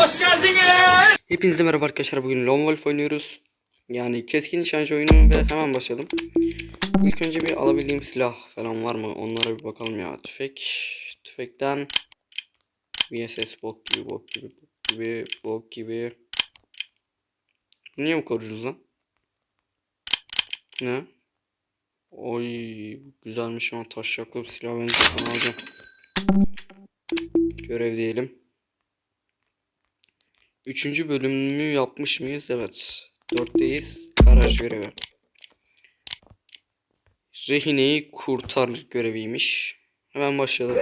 Hoş geldiniz. Hepinize merhaba arkadaşlar. Bugün Lone Wolf oynuyoruz. Yani keskin nişancı oyunu ve hemen başlayalım. İlk önce bir alabildiğim silah falan var mı? Onlara bir bakalım ya. Tüfek. Tüfekten VSS bok gibi bok gibi bok gibi bok gibi. Niye bu kadar ucuz lan? Ne? Oy güzelmiş ama taşacaklı bir silah ben alacağım. Görev diyelim. Üçüncü bölümü yapmış mıyız? Evet. Dörtteyiz. Garaj görevi. Rehineyi kurtar göreviymiş. Hemen başlayalım.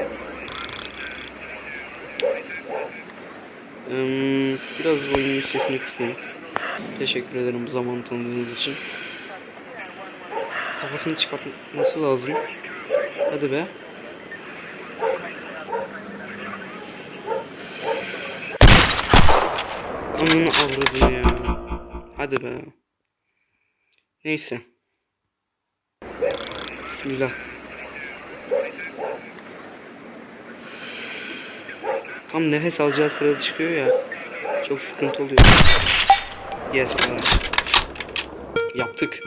Hmm, biraz oyunun sesini kısayım. Teşekkür ederim bu zaman tanıdığınız için. Kafasını çıkartması lazım. Hadi be. Ananı avradı ya. Hadi be. Neyse. Bismillah. Tam nefes alacağı sırada çıkıyor ya. Çok sıkıntı oluyor. Yes. Yaptık.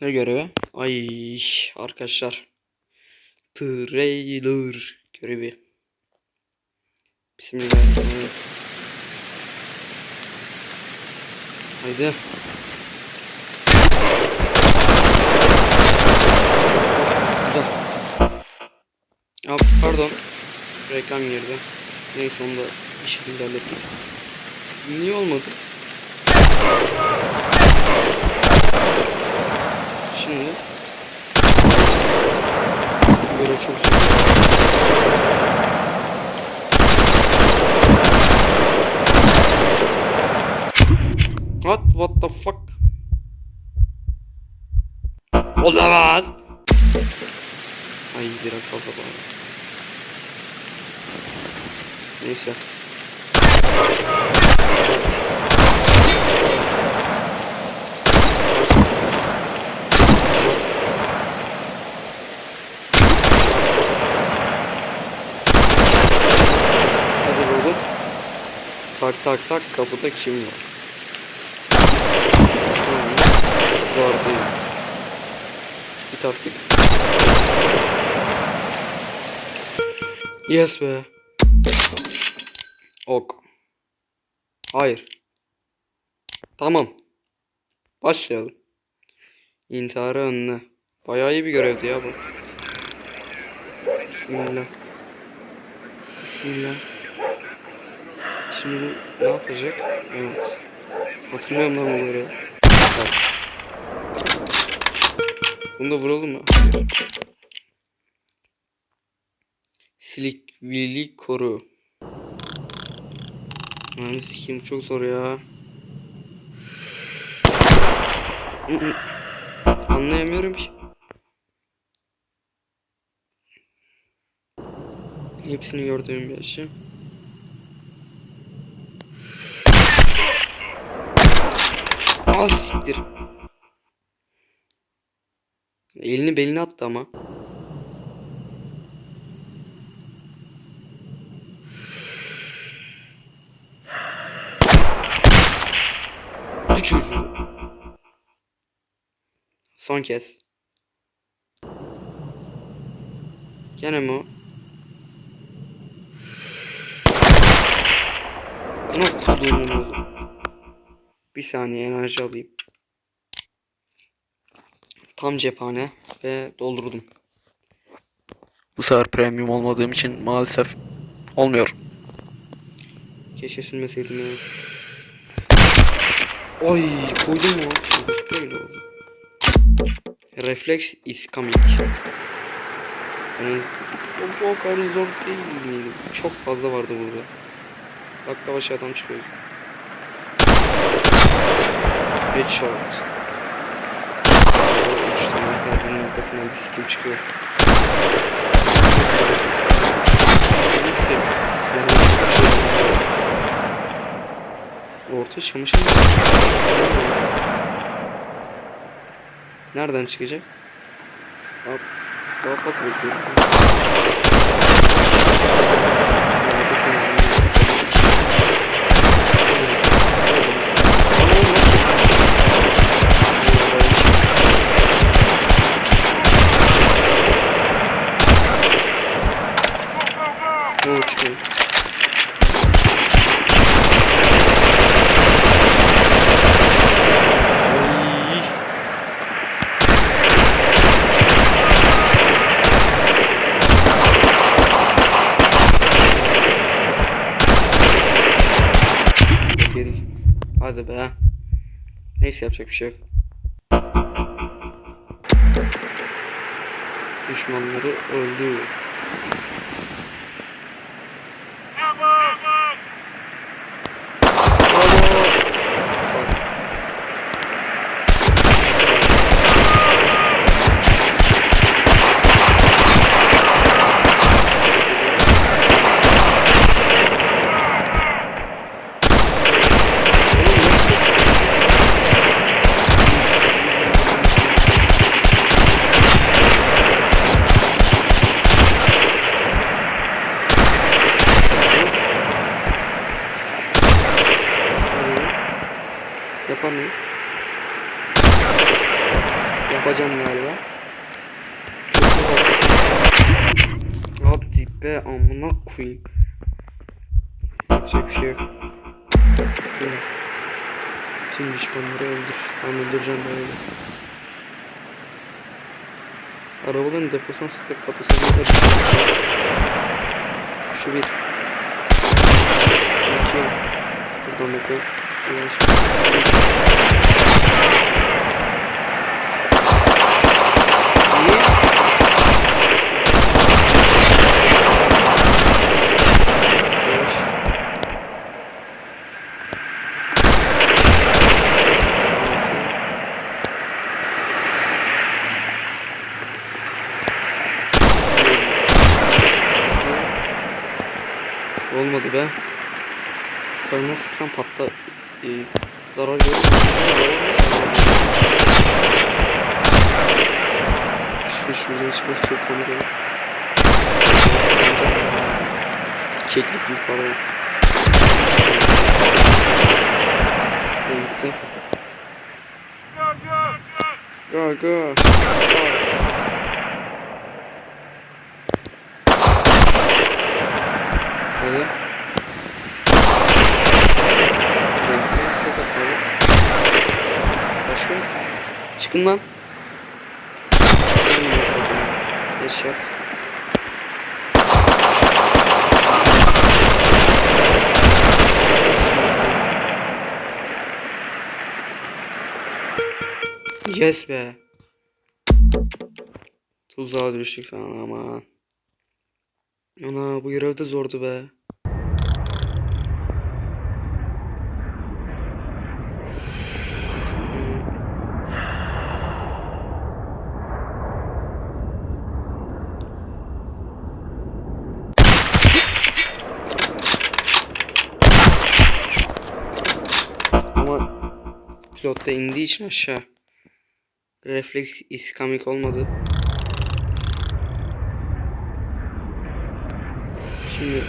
Ne görevi? Ay arkadaşlar. Trailer görevi. Bismillahirrahmanirrahim. Haydi. Güzel. Ya pardon. Reklam girdi. Neyse onu da bir hallettik. Niye olmadı? Şimdi böyle çok zor. What? What the fuck? Olamaz. Ay biraz fazla bana. Neyse. Hadi oğlum. Tak tak tak kapıda kim? Var değil. Artık. Yes be. Ok. Hayır. Tamam. Başlayalım. İntiharı önüne. Bayağı iyi bir görevdi ya bu. Bismillah. Bismillah. Şimdi ne yapacak? Evet. Hatırlıyorum lan bu görevi. Bunu da vuralım mı? Silikvili koru. Lan sikim çok zor ya. Anlayamıyorum ki. Hepsini gördüğüm bir şey. Az siktir. Elini beline attı ama. Bu çocuğu. Son kez. Gene mi o? Bir saniye enerji alayım. Tam cephane ve doldurdum. Bu sefer premium olmadığım için maalesef olmuyor. Keşke silmeseydim ya. Oy koydum mu? Böyle oldu. Reflex is coming. Yani, o, o kadar zor değil miydi? Çok fazla vardı burada. Dakika başı adam çıkıyor. Headshot. Arkasından bir sikim çıkıyor. Neyse. Orta çamaşır mı? Nereden çıkacak? Daha, daha fazla bekliyorum. Ay. Yedik. Hadi be. Neyse yapacak bir şey yok. Düşmanları öldü. Bravo. Yapar mıyım? Yapacağım galiba. Hadi be amına koyayım. Yapacak bir şey yok. Bismillah. Tüm düşmanları öldür. Tamam öldüreceğim ben öyle. Arabaların deposuna sık sık patlasın. Şu bir. Şu iki. Buradan bakalım. Yavaş. Niye? Yavaş. Olmadı be. Farına sıksam patla. Ee, zarar. İşte şuradan çıkması çok komik olur. Keklik bir para yok. Gitti. Go go. Hadi. Bekle, Çok az kaldı. Başka? Çıkın lan. Yes be. Tuzağa düştük falan ama. Ana bu görev de zordu be. Ama pilot da indiği için aşağı. Refleks iskamik olmadı. Şimdi.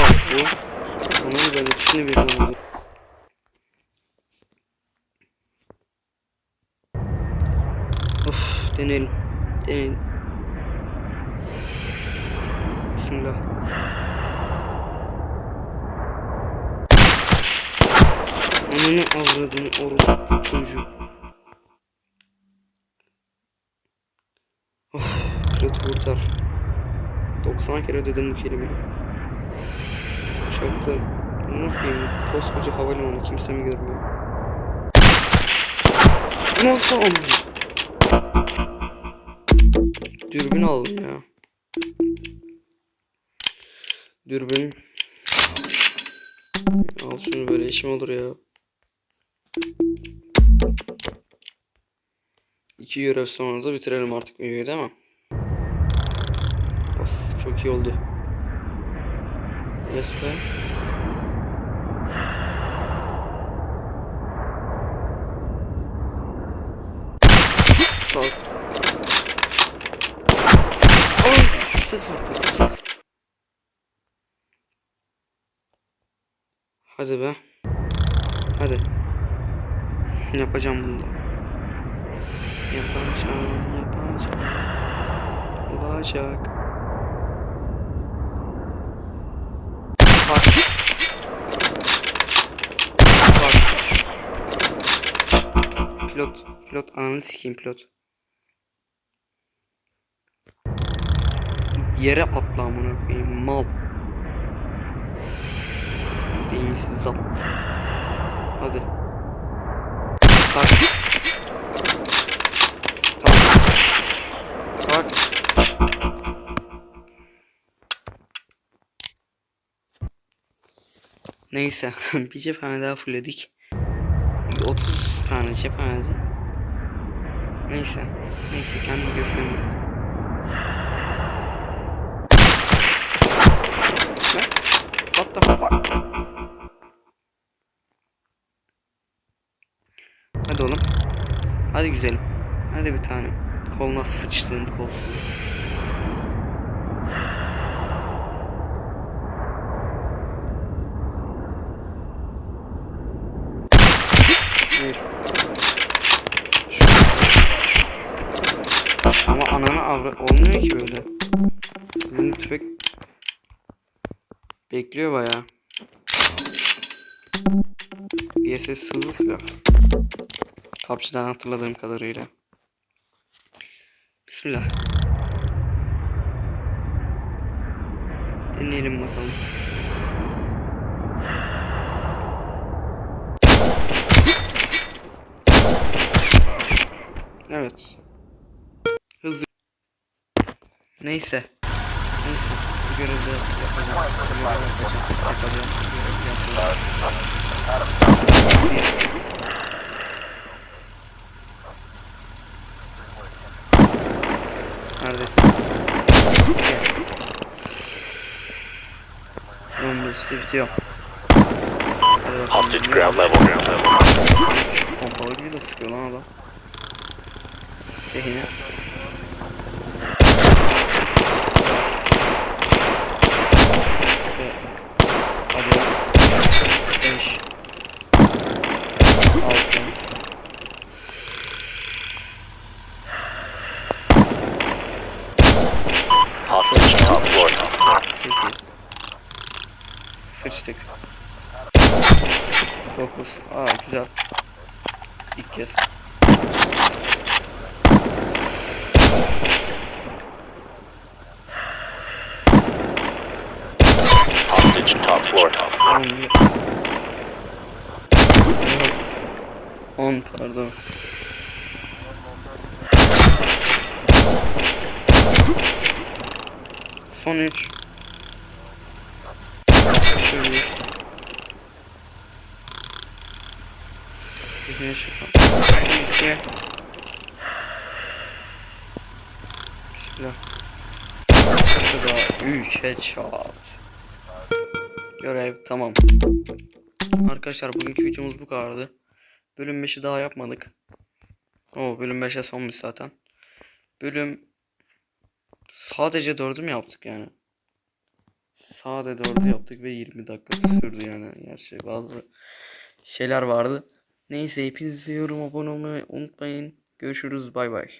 Bak bu. Tamam ben ikisini birden aldım. Of deneyelim. Deneyelim. Bismillah. Ananı avradını orospu çocuğu. Of, pilot kurtar. 90 kere dedim bu kelimeyi. Uçakta ne yapayım? Koskoca havalimanı kimse mi görmüyor? Nasıl ama? Dürbün aldım ya. Dürbün. Al şunu böyle işim olur ya. İki görev sonra da bitirelim artık videoyu değil mi? Of, çok iyi oldu. Yes be. Hadi be. Hadi. Yapacağım bunu. Yapacağım, yapacağım. olacak. Bak. Bak. Pilot. Pilot ananı sikeyim pilot. Yere atla amına koyayım mal. Beyinsiz zap. Hadi. Tak. Neyse bir cephane daha fullledik. 30 tane cephanede. Neyse. Neyse kendimi götüreyim. Ne? What the fuck? Hadi oğlum. Hadi güzelim. Hadi bir tane. Koluna sıçtığım kol. Bir. Ama ananı avra olmuyor ki böyle. Bizim tüfek bekliyor bayağı. BSS hızlı silah. PUBG'den hatırladığım kadarıyla. Bismillah. Deneyelim bakalım. Evet. Hızlı. Neyse. Neyse. Bu görevi de yapacağım. Bu görevi yapacağım. Yapacağım. Bu görevi yapacağım. Neredesin? Gel. 15'te bitiyor. Hostage ground level. Ground level. Pompalıyla sıkıyor lan adam. Rehine. Evet. Floor. 10 pardon. Son 3 Şöyle. Güneş yapalım. Son 2 Bismillah Şurada 3 headshot Görev tamam Arkadaşlar bugünkü videomuz bu kadardı. Bölüm 5'i daha yapmadık. O bölüm 5'e sonmuş zaten. Bölüm sadece 4'ü mü yaptık yani? Sade 4'ü yaptık ve 20 dakika sürdü yani. Gerçi bazı şeyler vardı. Neyse hepinize yorum abone olmayı unutmayın. Görüşürüz bay bay.